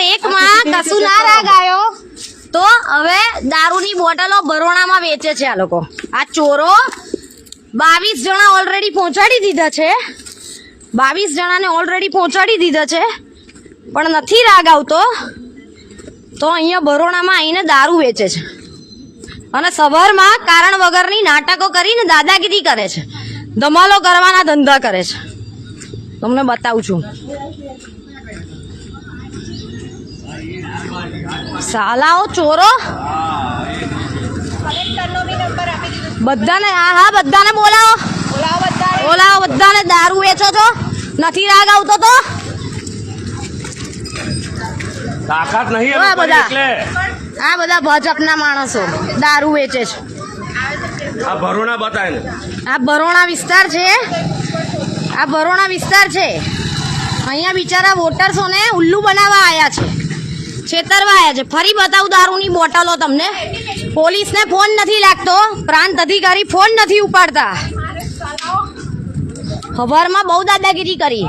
એક માં કશું ના રાગ આવ્યો તો હવે દારૂની બોટલો બરોણામાં વેચે છે આ લોકો. આ ચોરો બાવીસ જણા ઓલરેડી પહોંચાડી દીધા છે. બાવીસ જણાને ઓલરેડી પહોંચાડી દીધા છે. પણ નથી રાગ આવતો. તો અહીંયા બરોડામાં આવીને દારૂ વેચે છે. અને સવારમાં કારણ વગરની નાટકો કરીને દાદાગીરી કરે છે. ધમાલો કરવાના ધંધા કરે છે. તમને બતાવું છું. સાલાઓ ચોરો. બધાને હા હા બધાને બોલાવો. બોલાવો બધાને દારૂ વેચો છો? નથી રાગ આવતો તો? તાકાત નહીં જોવા બધા. આ બધા ભાજપના માણસો. દારૂ વેચે છે. આ ભરોણા બતાય આ ભરોણા વિસ્તાર છે. આ ભરોણા વિસ્તાર છે. અહીંયા બિચારા વોટર્સોને ઉલ્લુ બનાવવા આવ્યા છે. છેતરવા આવ્યા છે. ફરી બતાવું દારૂની બોટલો તમને. પોલીસને ફોન નથી લાગતો. પ્રાંત અધિકારી ફોન નથી ઉપાડતા. ખબરમાં બહુ દાદાગીરી કરી.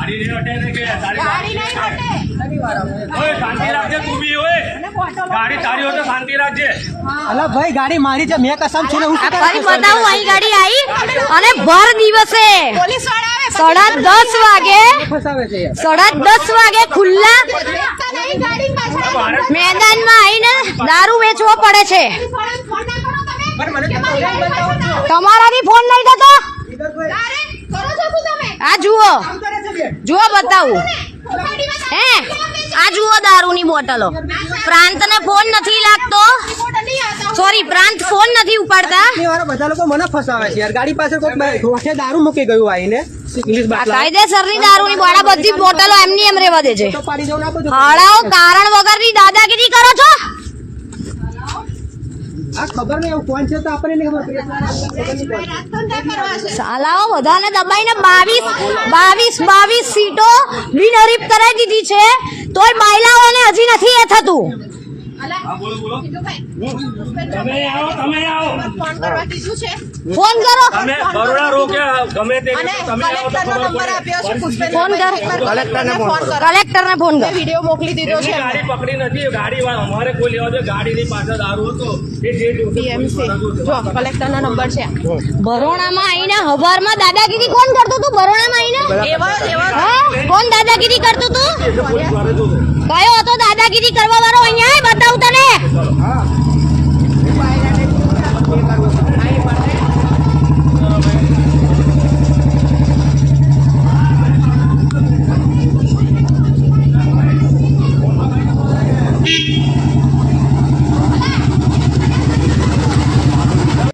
ગાડી તારી હોય તો શાંતિ રાખજે. અલા ભાઈ ગાડી મારી છે મેં કસમ છે હું આ ફરી બતાવું અહીં ગાડી આવી અને ભર દિવસે. સાડા દસ વાગે. ફસાવે છે યાર. સાડા દસ વાગે ખુલ્લા મેદાનમાં આવીને દારૂ વેચવો પડે છે. તમારાથી ફોન નહીં થતો આ જુઓ. જુઓ બતાવું. હે? આ જુઓ દારૂની બોટલો. પ્રાંતને ફોન નથી લાગતો. સોરી પ્રાંત ફોન નથી ઉપાડતા. બધા લોકો મને ફસાવે છે યાર. ગાડી પાસે કોઈ ઢોઠે દારૂ મૂકી ગયું આવીને ઇંગ્લિશ આ બાટલા. કાયદેસરની દારૂની બોડા બધી બોટલો એમની એમ રેવા દે છે હાળાઓ કારણ વગરની દાદાગીરી કરો છો? આ સાલાઓ બધાને દબાઈને બાવીસ બાવીસ બાવીસ સીટો બિનહરીફ કરાવી દીધી છે. તોય મહિલાઓને હજી નથી એ થતું. ફોન કરો. તમે બરોડા રોક્યા ગમે તે તમે આવો તો ખબર પડે. ફોન કર. કલેક્ટરને ફોન કર. વિડિયો મોકલી દીધો છે ગાડી પકડી નથી ગાડી અમારે કોઈ લેવા દે ગાડીની પાછળ દારૂ હતો. એ જે ડીએમસી જો કલેક્ટરનો નંબર છે. બરોણામાં આવીને હવારમાં દાદાગીરી કોણ કરતું હતું? બરોણામાં આઈને? એવા એવા કોણ દાદાગીરી કરતું તું કયો હતો દાદાગીરી કરવા વાળો અહીંયા?